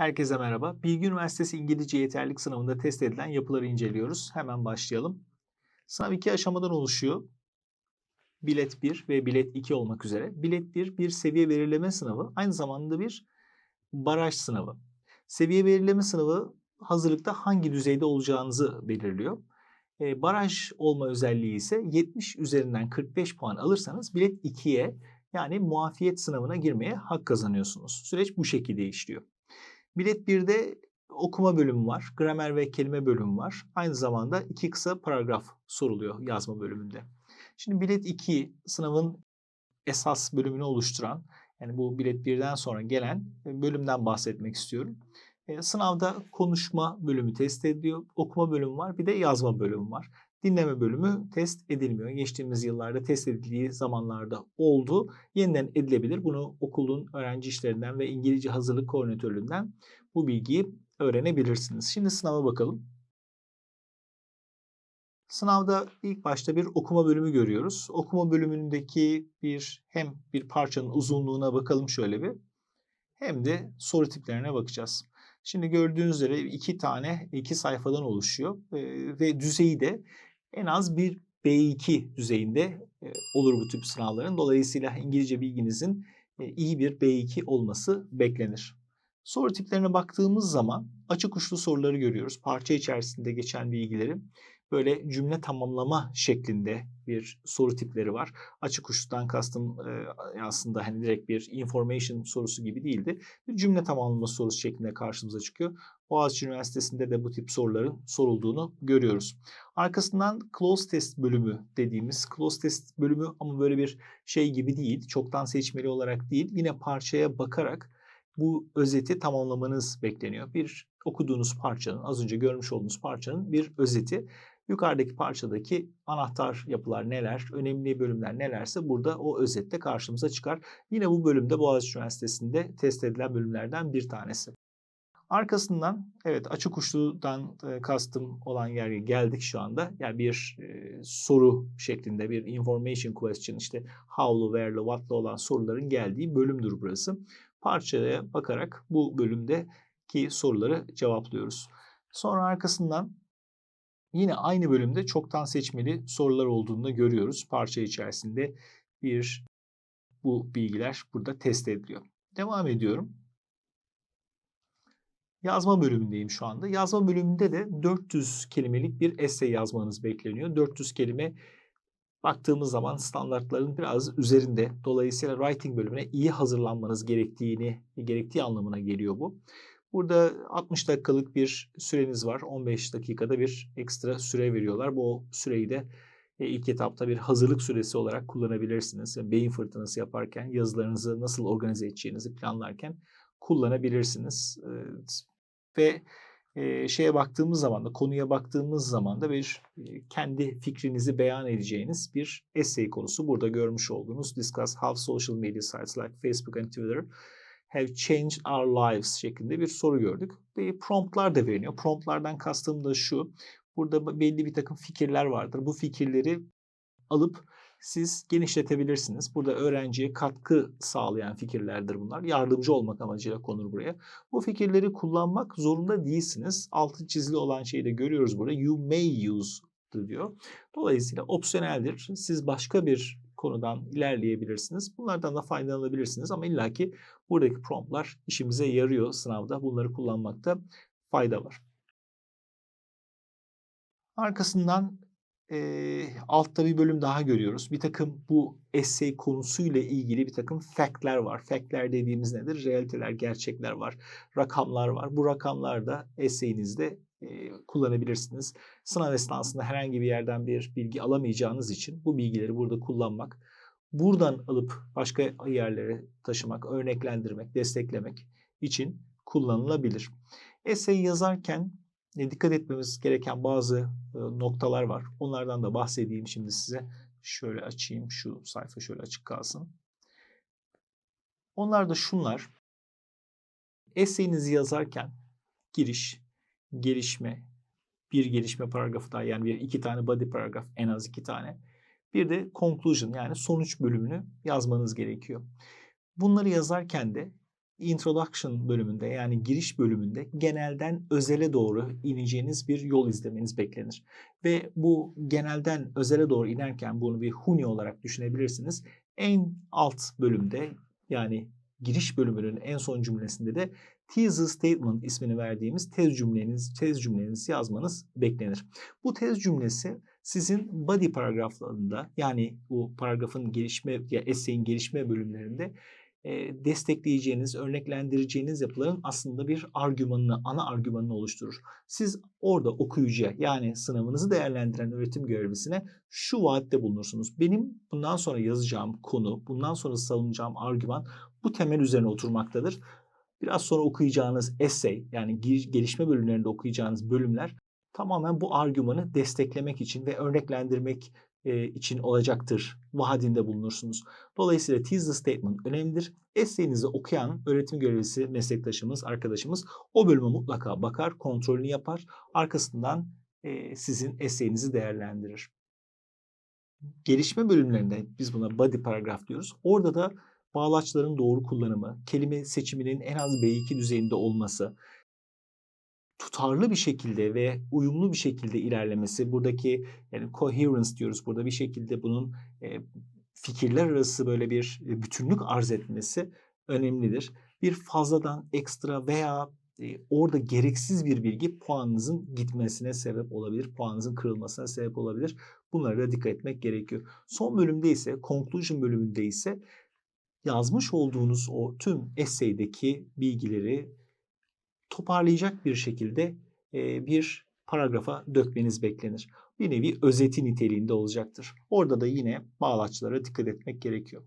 Herkese merhaba. Bilgi Üniversitesi İngilizce Yeterlilik Sınavında test edilen yapıları inceliyoruz. Hemen başlayalım. Sınav iki aşamadan oluşuyor. Bilet 1 ve bilet 2 olmak üzere. Bilet 1 bir seviye belirleme sınavı. Aynı zamanda bir baraj sınavı. Seviye belirleme sınavı hazırlıkta hangi düzeyde olacağınızı belirliyor. E, baraj olma özelliği ise 70 üzerinden 45 puan alırsanız bilet 2'ye yani muafiyet sınavına girmeye hak kazanıyorsunuz. Süreç bu şekilde işliyor. Bilet 1'de okuma bölümü var, gramer ve kelime bölümü var. Aynı zamanda iki kısa paragraf soruluyor yazma bölümünde. Şimdi bilet 2 sınavın esas bölümünü oluşturan, yani bu bilet 1'den sonra gelen bölümden bahsetmek istiyorum. E, sınavda konuşma bölümü test ediliyor, okuma bölümü var, bir de yazma bölümü var. Dinleme bölümü test edilmiyor. Geçtiğimiz yıllarda test edildiği zamanlarda oldu. Yeniden edilebilir. Bunu okulun öğrenci işlerinden ve İngilizce hazırlık koordinatörlüğünden bu bilgiyi öğrenebilirsiniz. Şimdi sınava bakalım. Sınavda ilk başta bir okuma bölümü görüyoruz. Okuma bölümündeki bir hem bir parçanın uzunluğuna bakalım şöyle bir hem de soru tiplerine bakacağız. Şimdi gördüğünüz üzere iki tane iki sayfadan oluşuyor ve düzeyi de en az bir B2 düzeyinde olur bu tip sınavların. Dolayısıyla İngilizce bilginizin iyi bir B2 olması beklenir. Soru tiplerine baktığımız zaman açık uçlu soruları görüyoruz. Parça içerisinde geçen bilgileri böyle cümle tamamlama şeklinde bir soru tipleri var. Açık uçludan kastım e, aslında hani direkt bir information sorusu gibi değildi. Bir cümle tamamlama sorusu şeklinde karşımıza çıkıyor. Boğaziçi Üniversitesi'nde de bu tip soruların sorulduğunu görüyoruz. Arkasından close test bölümü dediğimiz close test bölümü ama böyle bir şey gibi değil. Çoktan seçmeli olarak değil. Yine parçaya bakarak bu özeti tamamlamanız bekleniyor. Bir okuduğunuz parçanın, az önce görmüş olduğunuz parçanın bir özeti. Yukarıdaki parçadaki anahtar yapılar neler, önemli bölümler nelerse burada o özette karşımıza çıkar. Yine bu bölümde Boğaziçi Üniversitesi'nde test edilen bölümlerden bir tanesi. Arkasından evet açık uçludan e, kastım olan yere geldik şu anda. Yani bir e, soru şeklinde bir information question işte how'lu, where'lu, what'lu olan soruların geldiği bölümdür burası. Parçaya bakarak bu bölümdeki soruları cevaplıyoruz. Sonra arkasından Yine aynı bölümde çoktan seçmeli sorular olduğunu görüyoruz. Parça içerisinde bir bu bilgiler burada test ediliyor. Devam ediyorum. Yazma bölümündeyim şu anda. Yazma bölümünde de 400 kelimelik bir essay yazmanız bekleniyor. 400 kelime baktığımız zaman standartların biraz üzerinde. Dolayısıyla writing bölümüne iyi hazırlanmanız gerektiğini gerektiği anlamına geliyor bu. Burada 60 dakikalık bir süreniz var. 15 dakikada bir ekstra süre veriyorlar. Bu süreyi de e, ilk etapta bir hazırlık süresi olarak kullanabilirsiniz. Beyin fırtınası yaparken yazılarınızı nasıl organize edeceğinizi planlarken kullanabilirsiniz. Ve şeye baktığımız zaman da konuya baktığımız zaman da bir e, kendi fikrinizi beyan edeceğiniz bir essay konusu. Burada görmüş olduğunuz Discuss How Social Media Sites like Facebook and Twitter have changed our lives şeklinde bir soru gördük. Ve promptlar da veriliyor. Promptlardan kastım da şu. Burada belli bir takım fikirler vardır. Bu fikirleri alıp siz genişletebilirsiniz. Burada öğrenciye katkı sağlayan fikirlerdir bunlar. Yardımcı olmak amacıyla konur buraya. Bu fikirleri kullanmak zorunda değilsiniz. Altı çizili olan şeyi de görüyoruz burada. You may use diyor. Dolayısıyla opsiyoneldir. Siz başka bir konudan ilerleyebilirsiniz. Bunlardan da faydalanabilirsiniz ama illaki buradaki promptlar işimize yarıyor sınavda. Bunları kullanmakta fayda var. Arkasından e, altta bir bölüm daha görüyoruz. Bir takım bu essay konusuyla ilgili bir takım factler var. Factler dediğimiz nedir? Realiteler, gerçekler var. Rakamlar var. Bu rakamlar da essayinizde kullanabilirsiniz. Sınav esnasında herhangi bir yerden bir bilgi alamayacağınız için bu bilgileri burada kullanmak, buradan alıp başka yerlere taşımak, örneklendirmek, desteklemek için kullanılabilir. Essay yazarken e, dikkat etmemiz gereken bazı e, noktalar var. Onlardan da bahsedeyim şimdi size. Şöyle açayım, şu sayfa şöyle açık kalsın. Onlar da şunlar. Essay'inizi yazarken giriş, gelişme, bir gelişme paragrafı daha yani bir iki tane body paragraf en az iki tane. Bir de conclusion yani sonuç bölümünü yazmanız gerekiyor. Bunları yazarken de introduction bölümünde yani giriş bölümünde genelden özele doğru ineceğiniz bir yol izlemeniz beklenir. Ve bu genelden özele doğru inerken bunu bir huni olarak düşünebilirsiniz. En alt bölümde yani giriş bölümünün en son cümlesinde de teaser statement ismini verdiğimiz tez cümleniz, tez cümlenizi yazmanız beklenir. Bu tez cümlesi sizin body paragraflarında yani bu paragrafın gelişme ya essay'in gelişme bölümlerinde destekleyeceğiniz, örneklendireceğiniz yapıların aslında bir argümanını, ana argümanını oluşturur. Siz orada okuyucuya yani sınavınızı değerlendiren öğretim görevlisine şu vaatte bulunursunuz. Benim bundan sonra yazacağım konu, bundan sonra savunacağım argüman bu temel üzerine oturmaktadır. Biraz sonra okuyacağınız essay yani gelişme bölümlerinde okuyacağınız bölümler tamamen bu argümanı desteklemek için ve örneklendirmek için olacaktır vaadinde bulunursunuz. Dolayısıyla teaser statement önemlidir. Essay'inizi okuyan öğretim görevlisi meslektaşımız, arkadaşımız o bölüme mutlaka bakar, kontrolünü yapar. Arkasından sizin essay'inizi değerlendirir. Gelişme bölümlerinde biz buna body paragraf diyoruz. Orada da bağlaçların doğru kullanımı, kelime seçiminin en az B2 düzeyinde olması, tutarlı bir şekilde ve uyumlu bir şekilde ilerlemesi, buradaki yani coherence diyoruz burada bir şekilde bunun e, fikirler arası böyle bir bütünlük arz etmesi önemlidir. Bir fazladan ekstra veya e, orada gereksiz bir bilgi puanınızın gitmesine sebep olabilir, puanınızın kırılmasına sebep olabilir. Bunlara da dikkat etmek gerekiyor. Son bölümde ise, conclusion bölümünde ise yazmış olduğunuz o tüm essay'deki bilgileri toparlayacak bir şekilde bir paragrafa dökmeniz beklenir. Bir nevi özeti niteliğinde olacaktır. Orada da yine bağlaçlara dikkat etmek gerekiyor.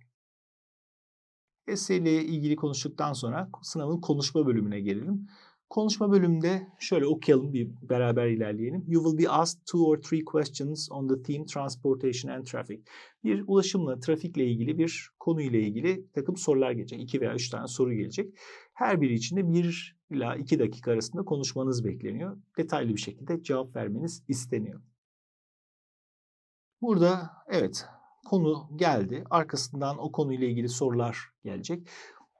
Essay ile ilgili konuştuktan sonra sınavın konuşma bölümüne gelelim. Konuşma bölümünde şöyle okuyalım bir beraber ilerleyelim. You will be asked two or three questions on the theme transportation and traffic. Bir ulaşımla, trafikle ilgili bir konuyla ilgili takım sorular gelecek. İki veya üç tane soru gelecek. Her biri içinde bir ila iki dakika arasında konuşmanız bekleniyor. Detaylı bir şekilde cevap vermeniz isteniyor. Burada evet konu geldi. Arkasından o konuyla ilgili sorular gelecek.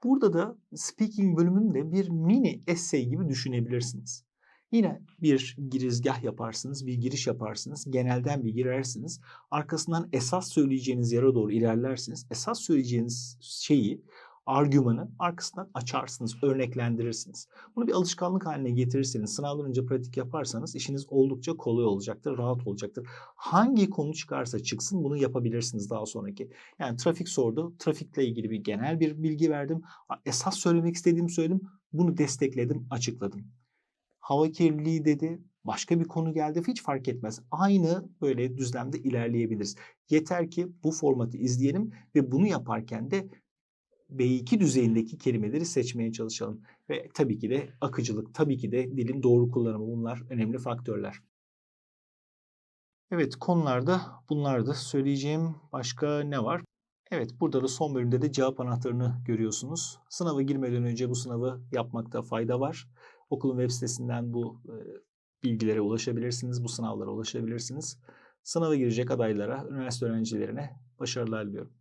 Burada da speaking bölümünde bir mini essay gibi düşünebilirsiniz. Yine bir girizgah yaparsınız, bir giriş yaparsınız, genelden bir girersiniz. Arkasından esas söyleyeceğiniz yere doğru ilerlersiniz. Esas söyleyeceğiniz şeyi argümanı arkasından açarsınız, örneklendirirsiniz. Bunu bir alışkanlık haline getirirseniz, sınavdan önce pratik yaparsanız işiniz oldukça kolay olacaktır, rahat olacaktır. Hangi konu çıkarsa çıksın bunu yapabilirsiniz daha sonraki. Yani trafik sordu, trafikle ilgili bir genel bir bilgi verdim. Esas söylemek istediğimi söyledim, bunu destekledim, açıkladım. Hava kirliliği dedi, başka bir konu geldi hiç fark etmez. Aynı böyle düzlemde ilerleyebiliriz. Yeter ki bu formatı izleyelim ve bunu yaparken de B2 düzeyindeki kelimeleri seçmeye çalışalım. Ve tabii ki de akıcılık, tabii ki de dilin doğru kullanımı bunlar önemli faktörler. Evet konularda bunlardı. Söyleyeceğim başka ne var? Evet burada da son bölümde de cevap anahtarını görüyorsunuz. Sınava girmeden önce bu sınavı yapmakta fayda var. Okulun web sitesinden bu e, bilgilere ulaşabilirsiniz, bu sınavlara ulaşabilirsiniz. Sınava girecek adaylara, üniversite öğrencilerine başarılar diliyorum.